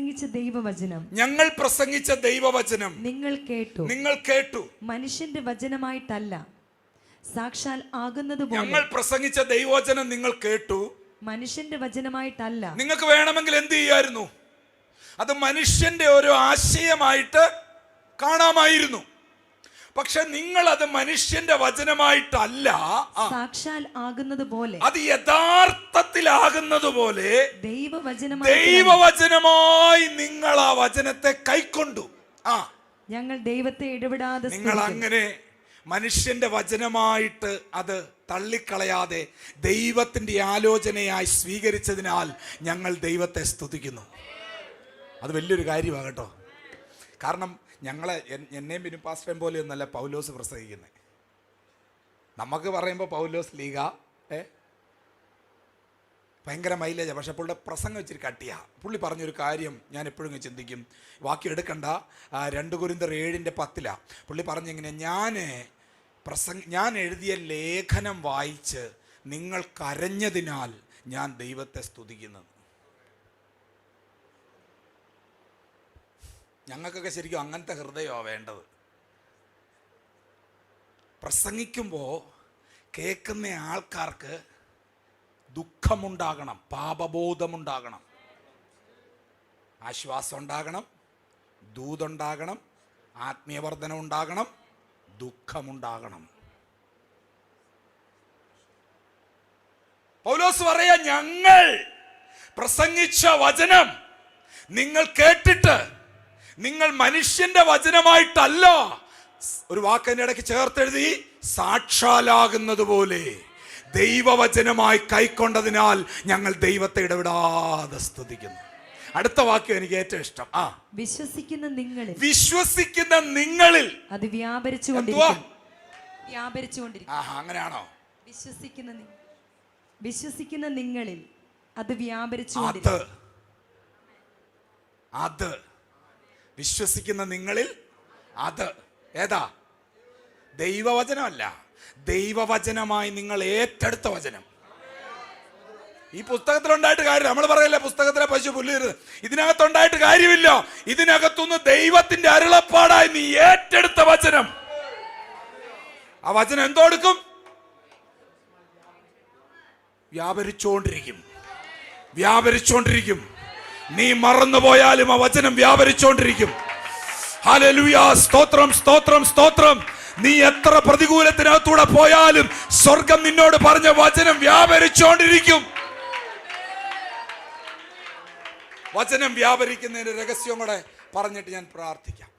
പ്രസംഗിച്ച ദൈവവചനം. ഞങ്ങൾ പ്രസംഗിച്ച ദൈവവചനം. നിങ്ങൾ കേട്ടു. നിങ്ങൾ കേട്ടു. മനുഷ്യന്റെ വചനമായിട്ടല്ല. സാക്ഷാൽ ആകുന്നത് ഞങ്ങൾ പ്രസംഗിച്ച ദൈവവചനം നിങ്ങൾ കേട്ടു. മനുഷ്യന്റെ വചനമായിട്ടല്ല. നിങ്ങൾക്ക് വേണമെങ്കിൽ എന്ത് ചെയ്യായിരുന്നു? അത് മനുഷ്യന്റെ ഒരു ആശയമായിട്ട് കാണാമായിരുന്നു. പക്ഷെ നിങ്ങൾ അത് മനുഷ്യന്റെ വചനമായിട്ടല്ല. സാക്ഷാൽ ആകുന്നത് പോലെ. അത് യഥാർത്ഥത്തിലാകുന്നത് പോലെ ദൈവവചനമായി ദൈവവചനമായി നിങ്ങൾ ആ വചനത്തെ കൈക്കൊണ്ടു. ആ. ഞങ്ങൾ ദൈവത്തെ ഇടപെടാതെ നിങ്ങൾ അങ്ങനെ മനുഷ്യന്റെ വചനമായിട്ട് അത് തള്ളിക്കളയാതെ ദൈവത്തിന്റെ ആലോചനയായി സ്വീകരിച്ചതിനാൽ ഞങ്ങൾ ദൈവത്തെ സ്തുതിക്കുന്നു. അത് വലിയൊരു കാര്യമാണ് കേട്ടോ. കാരണം ഞങ്ങളെ എന്നെയും എന്നെയും പാസ്റ്റേം പോലെ പോലെയൊന്നല്ല പൗലോസ് പ്രസംഗിക്കുന്നത് നമുക്ക് പറയുമ്പോൾ പൗലോസ് ലീഗ ഏ? ഭയങ്കര മൈലേജാണ് പക്ഷെ പുള്ളിയുടെ പ്രസംഗം ഇച്ചിരി കട്ടിയാ. പുള്ളി പറഞ്ഞൊരു കാര്യം ഞാൻ എപ്പോഴും ചിന്തിക്കും. വാക്കി എടുക്കണ്ട. രണ്ട് കുരിന്തർ ഏഴിന്റെ പത്തിലാണ് പുള്ളി പറഞ്ഞിങ്ങനെ ഞാൻ പ്രസംഗ ഞാൻ എഴുതിയ ലേഖനം വായിച്ച് നിങ്ങൾ കരഞ്ഞതിനാൽ ഞാൻ ദൈവത്തെ സ്തുതിക്കുന്നത് ഞങ്ങൾക്കൊക്കെ ശരിക്കും അങ്ങനത്തെ ഹൃദയമാണ് വേണ്ടത്. പ്രസംഗിക്കുമ്പോൾ കേൾക്കുന്ന ആൾക്കാർക്ക് ദുഃഖമുണ്ടാകണം പാപബോധമുണ്ടാകണം. ആശ്വാസം ഉണ്ടാകണം ദൂതുണ്ടാകണം ആത്മീയവർദ്ധനം ഉണ്ടാകണം ദുഃഖമുണ്ടാകണം. പൗലോസ് പറയാ ഞങ്ങൾ പ്രസംഗിച്ച വചനം നിങ്ങൾ കേട്ടിട്ട് നിങ്ങൾ മനുഷ്യന്റെ വചനമായിട്ടല്ല. ഒരു വാക്കിന്റെ ഇടയ്ക്ക് ചേർത്തെഴുതി. സാക്ഷാലാകുന്നത് പോലെ ദൈവവചനമായി കൈക്കൊണ്ടതിനാൽ ഞങ്ങൾ ദൈവത്തെ ഇടപെടാതെ സ്തുതിക്കുന്നു. അടുത്ത വാക്യം എനിക്ക് ഏറ്റവും ഇഷ്ടം. ആ. വിശ്വസിക്കുന്ന നിങ്ങളിൽ. വിശ്വസിക്കുന്ന നിങ്ങളിൽ. അത് വ്യാപരിച്ചു വ്യാപരിച്ചുകൊണ്ടിരിക്കും അങ്ങനെയാണോ? വിശ്വസിക്കുന്ന വിശ്വസിക്കുന്ന നിങ്ങളിൽ അത് വ്യാപരിച്ചു അത്. വിശ്വസിക്കുന്ന നിങ്ങളിൽ അത് ഏതാ? ദൈവവചനമല്ല. ദൈവവചനമായി നിങ്ങൾ ഏറ്റെടുത്ത വചനം. ഈ പുസ്തകത്തിലുണ്ടായിട്ട് കാര്യം നമ്മൾ പറയല്ലേ പുസ്തകത്തിലെ പശു പുല്ലിരുത് ഇതിനകത്തുണ്ടായിട്ട് കാര്യമില്ല. ഇതിനകത്തുനിന്ന് ദൈവത്തിന്റെ അരുളപ്പാടായി നീ ഏറ്റെടുത്ത വചനം. ആ വചനം എന്തോടുക്കും വ്യാപരിച്ചുകൊണ്ടിരിക്കും വ്യാപരിച്ചുകൊണ്ടിരിക്കും നീ മറന്നുപോയാലും ആ വചനം വ്യാപരിച്ചുകൊണ്ടിരിക്കും ഹല്ലേലൂയ സ്തോത്രം സ്തോത്രം സ്തോത്രം. നീ എത്ര പ്രതികൂലത്തിനകത്തൂടെ പോയാലും സ്വർഗം നിന്നോട് പറഞ്ഞ വചനം വ്യാപരിച്ചുകൊണ്ടിരിക്കും വചനം വ്യാപരിക്കുന്നതിന്റെ രഹസ്യം കൂടെ പറഞ്ഞിട്ട് ഞാൻ പ്രാർത്ഥിക്കാം.